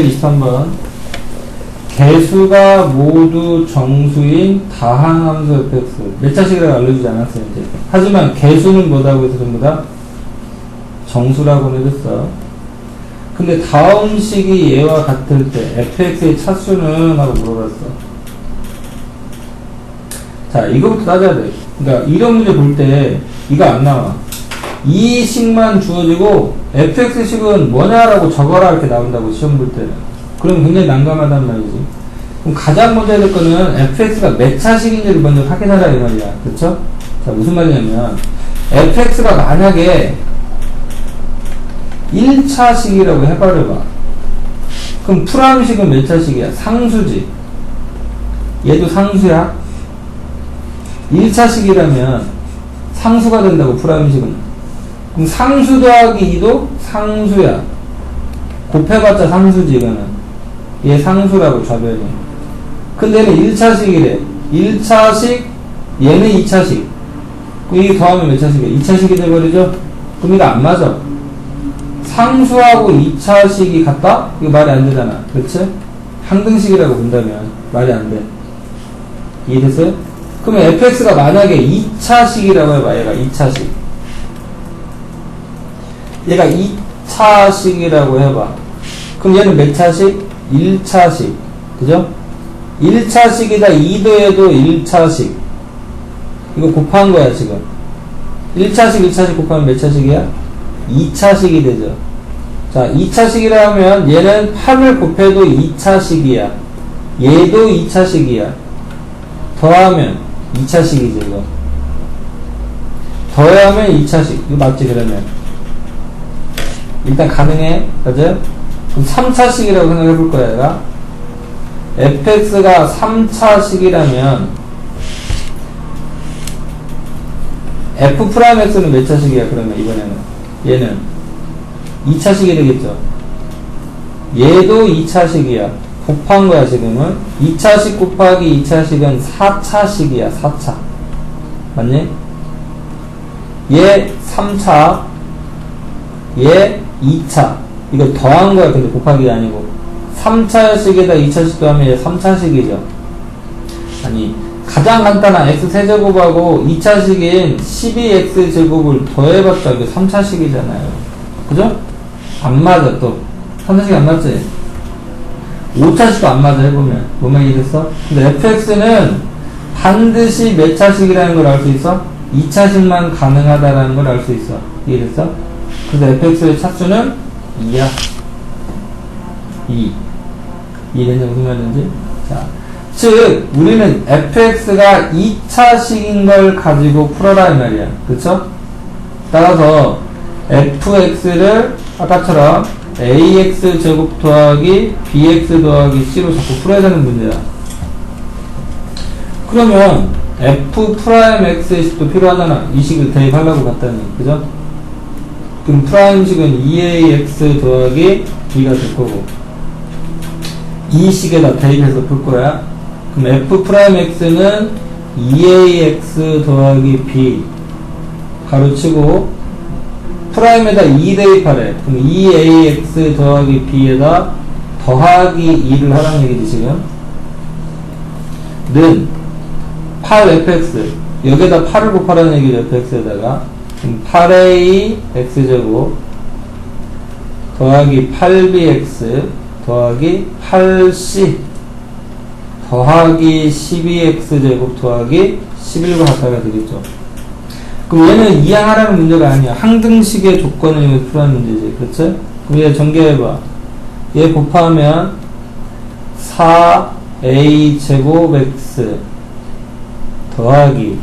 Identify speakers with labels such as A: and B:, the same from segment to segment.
A: 23번. 개수가 모두 정수인 다항함수 fx 몇 차식이라고 알려주지 않았어요 이제. 하지만 개수는 뭐다고 해서 전부 다 정수라고 해줬어. 근데 다음 식이 얘와 같을 때 fx의 차수는 하고 물어봤어. 자 이거부터 따져야 돼. 그러니까 이런 문제 볼 때 이거 안 나와. 이 식만 주어지고 fx식은 뭐냐라고 적어라 이렇게 나온다고 시험 볼 때는. 그럼 굉장히 난감하단 말이지. 그럼 가장 먼저 해야 될 거는 fx가 몇 차식인지를 먼저 확인하라 이 말이야. 그쵸? 자 무슨 말이냐면 fx가 만약에 1차식이라고 해버려봐. 그럼 프라임식은 몇 차식이야? 상수지 얘도 상수야? 1차식이라면 상수가 된다고 프라임식은 그럼 상수 더하기 2도 상수야. 곱해봤자 상수지, 이거는. 얘 상수라고, 좌변이. 근데 얘는 1차식이래. 1차식, 얘는 2차식. 그럼 이게 더하면 몇 차식이야? 2차식이 돼버리죠? 그럼 이거 안 맞아. 상수하고 2차식이 같다? 이거 말이 안 되잖아. 그치? 항등식이라고 본다면 말이 안 돼. 이해됐어요? 그러면 fx가 만약에 2차식이라고 해봐, 얘가 2차식. 얘가 2차식이라고 해봐. 그럼 얘는 몇 차식? 1차식. 그죠? 1차식이다 2도에도 1차식. 이거 곱한 거야, 지금. 1차식, 2차식 곱하면 몇 차식이야? 2차식이 되죠. 자, 2차식이라면 얘는 8을 곱해도 2차식이야. 얘도 2차식이야. 더하면 2차식이지, 이거. 더하면 2차식. 이거 맞지, 그러면? 일단 가능해. 맞아요? 그럼 3차식이라고 생각해 볼 거야, 얘가. fx가 3차식이라면 f 프라임 x는 몇 차식이야, 그러면 이번에는? 얘는 2차식이 되겠죠. 얘도 2차식이야. 곱한 거야, 지금은. 2차식 곱하기 2차식은 4차식이야, 4차. 맞니? 얘 3차, 얘 2차. 이거 더한 거야. 근데 곱하기가 아니고. 3차식에다 2차식 더하면 얘 3차식이죠. 아니, 가장 간단한 x세제곱하고 2차식인 12x제곱을 더해봤자 이게 3차식이잖아요. 그죠? 안 맞아, 또. 3차식 안 맞지? 5차식도 안 맞아, 해보면. 뭐만 이해됐어? 근데 fx는 반드시 몇 차식이라는 걸 알 수 있어? 2차식만 가능하다라는 걸 알 수 있어. 이해됐어? 그래서 fx의 차수는 2야. 2. 이해됐냐, 무슨? 자. 즉, 우리는 fx가 2차식인 걸 가지고 풀어라, 이 말이야. 그쵸? 따라서, fx를 아까처럼 ax 제곱 더하기 bx 더하기 c로 자꾸 풀어야 되는 문제야. 그러면, f 프라임 x의 식도 필요하잖아. 이 식을 대입하려고 봤다니. 그죠? 그럼 프라임식은 2ax 더하기 b가 될 거고 이 식에다 대입해서 풀 거야. 그럼 f 프라임 x는 2ax 더하기 b. 가로치고 프라임에다 2 대입하래. 그럼 2ax 더하기 b에다 더하기 2를 하라는 얘기지 지금. 는 8fx 여기에다 8을 곱하라는 얘기죠 fx에다가 8a x제곱 더하기 8bx 더하기 8c 더하기 12x제곱 더하기 11과 같아가 되겠죠. 그럼 얘는 이항하라는 문제가 아니야. 항등식의 조건을 풀어는 문제지. 그렇지? 그럼 얘 전개해봐. 얘 곱하면 4a 제곱 x 더하기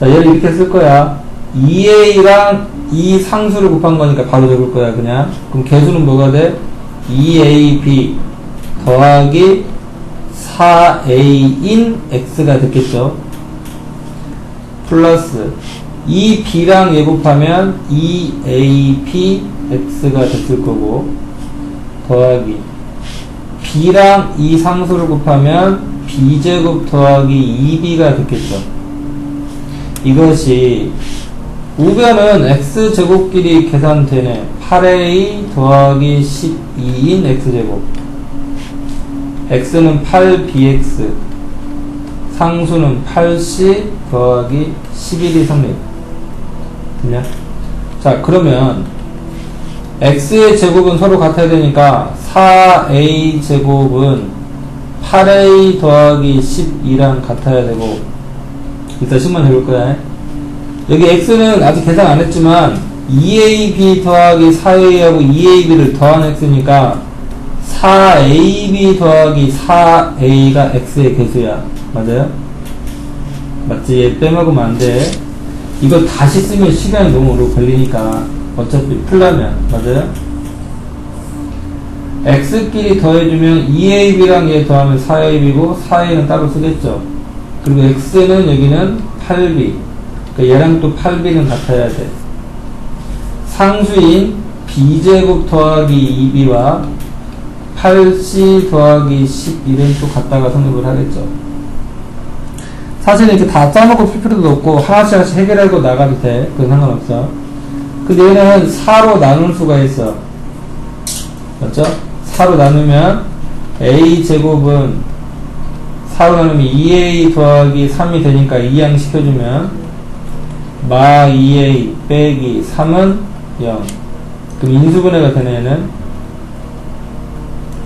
A: 자 얘를 이렇게 쓸 거야. 2a랑 이 상수를 곱한 거니까 바로 적을 거야 그냥. 그럼 개수는 뭐가 돼? 2ab 더하기 4a인 x가 됐겠죠? 플러스 이 b랑 얘 곱하면 2ab x가 됐을 거고 더하기 b랑 이 상수를 곱하면 b제곱 더하기 2b가 됐겠죠? 이것이 우변은 x제곱끼리 계산되네. 8a 더하기 12인 x제곱. x는 8bx 상수는 8c 더하기 11이 성립 됐냐? 자 그러면 x의 제곱은 서로 같아야 되니까 4a 제곱은 8a 더하기 12랑 같아야 되고 일단 10만 해볼 거야 여기 x는 아직 계산 안 했지만 2ab 더하기 4a하고 2ab를 더한 x니까 4ab 더하기 4a가 x의 개수야 맞아요? 맞지? 얘 빼먹으면 안 돼 이거 다시 쓰면 시간이 너무 오래 걸리니까 어차피 풀라면 맞아요? x끼리 더해주면 2ab랑 얘 더하면 4ab이고 4a는 따로 쓰겠죠 그리고 x는 여기는 8b 그러니까 얘랑 또 8b는 같아야 돼. 상수인 b제곱 더하기 2b와 8c 더하기 11은 또 갖다가 성립을 하겠죠. 사실 이렇게 다 짜놓고 풀 필요도 없고 하나씩 하나씩 해결하고 나가도 돼. 그건 상관없어. 근데 얘는 4로 나눌 수가 있어. 맞죠? 4로 나누면 a 제곱은 4로 나누면 2a 더하기 3이 되니까 2양 시켜주면 마 2a 빼기 3은 0 그럼 인수분해가 되네 얘는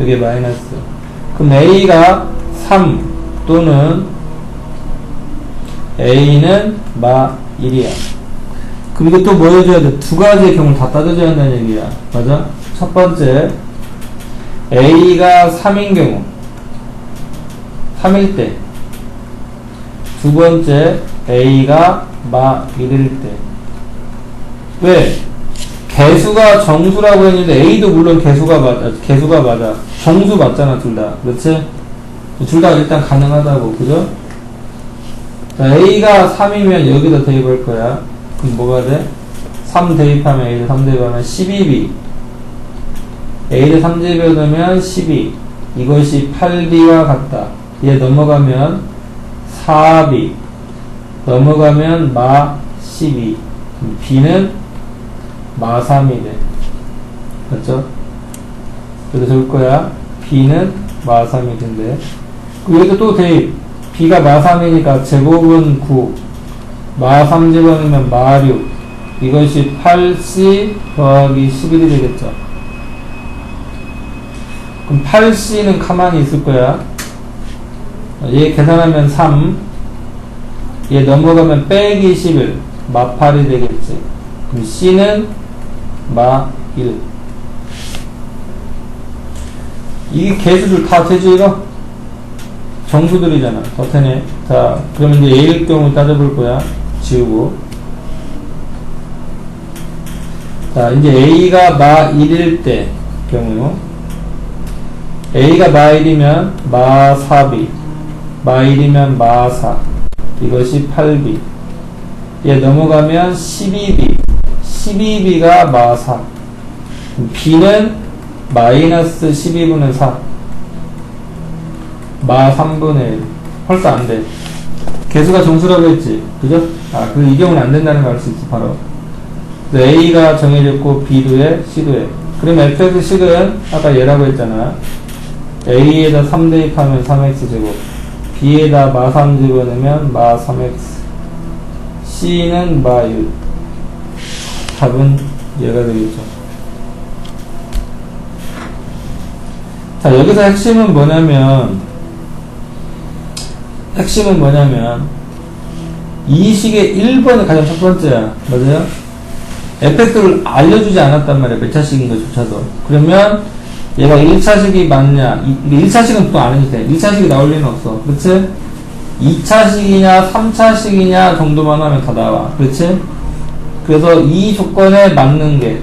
A: 여기 마이너스. 그럼 a가 3 또는 a는 마 1이야. 그럼 이거 또뭐 해줘야 돼? 두 가지의 경우를 다 따져줘야 한다는 얘기야. 맞아? 첫 번째 a가 3인 경우. 3일 때. 두 번째 a가 마 1일 때. 왜? 개수가 정수라고 했는데 a도 물론 개수가 맞아 개수가 맞아. 정수 맞잖아 둘다. 그렇지? 둘 다 일단 가능하다고. 그죠? 자, a가 3이면 여기다 대입할 거야. 그럼 뭐가 돼? 3 대입하면 a를 3 대입하면 12b a를 3 대입하면 12 이것이 8b와 같다. 얘 넘어가면 4b 넘어가면 마 12 그럼 b는 마 3이 돼. 맞죠? 그래서 올 거야. B는 마 3이 된대. 여기도 또 대입. B가 마 3이니까 제곱은 9 마3 집어넣으면 마 6 이것이 8c 더하기 11이 되겠죠? 그럼 8c는 가만히 있을 거야. 얘 계산하면 3, 얘 넘어가면 빼기 11, 마 8이 되겠지. 그럼 C는 마 1. 이게 개수들 다 되지, 이거? 정수들이잖아. 더 되네. 자, 그러면 이제 A일 경우 따져볼 거야. 지우고. 자, 이제 A가 마 1일 때 경우. A가 마 1이면 마 4B. 마 1이면 마 4. 이것이 8B. 얘 넘어가면 12B. 12B가 마 4. B는 마이너스 12분의 4. 마 3분의 1. 벌써 안 돼. 개수가 정수라고 했지. 그죠? 아, 그 이 경우는 안 된다는 걸 알 수 있어, 바로. A가 정해졌고, B도 해, C도 해. 그럼 fx 식은 아까 얘라고 했잖아. A에다 3 대입하면 3x제곱. B에다 마 3 집어넣으면 마 3x. C는 마 6. 답은 얘가 되겠죠. 자, 여기서 핵심은 뭐냐면, 핵심은 뭐냐면, 이 식의 1번이 가장 첫 번째야. 맞아요? 에펙트를 알려주지 않았단 말이야. 몇 차식인 것조차도. 그러면, 얘가 1차식이 맞냐, 1차식은 또안 해도 돼. 1차식이 나올 리는 없어. 그치? 2차식이냐, 3차식이냐 정도만 하면 다 나와. 그치? 그래서 이 조건에 맞는 게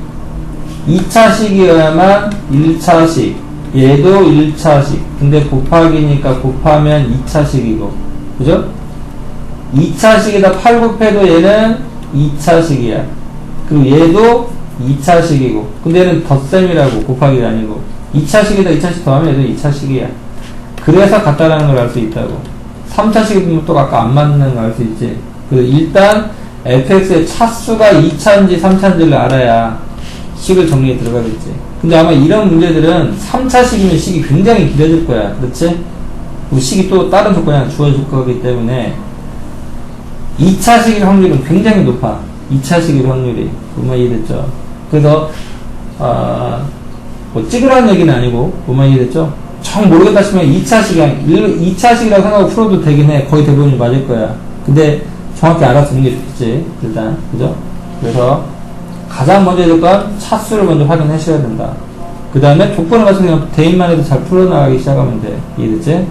A: 2차식이어야만 1차식. 얘도 1차식. 근데 곱하기니까 곱하면 2차식이고. 그죠? 2차식에다 8 곱해도 얘는 2차식이야. 그리고 얘도 2차식이고. 근데 얘는 덧셈이라고 곱하기가 아니고. 2차식에다 2차식 더하면 얘도 2차식이야. 그래서 같다라는 걸 알 수 있다고. 3차식이면 또 아까 안 맞는 걸 알 수 있지. 그 일단 fx의 차수가 2차인지 3차인지를 알아야 식을 정리에 들어가겠지. 근데 아마 이런 문제들은 3차식이면 식이 굉장히 길어질 거야. 그렇지? 그리고 식이 또 다른 조건이 주어질 거기 때문에 2차식일 확률은 굉장히 높아. 2차식일 확률이. 뭐만 이해됐죠? 그래서, 아, 뭐 찍으라는 얘기는 아니고, 뭐만 이해됐죠? 정 모르겠다 싶으면 2차식이, 2차식이라고 생각하고 풀어도 되긴 해. 거의 대부분이 맞을 거야. 근데 정확히 알아두는 게 좋겠지. 일단. 그죠? 그래서 가장 먼저 해야 될 건 차수를 먼저 확인하셔야 된다. 그 다음에 조건을 맞춰서 그냥 대입만 해도 잘 풀어나가기 시작하면 돼. 이해됐지?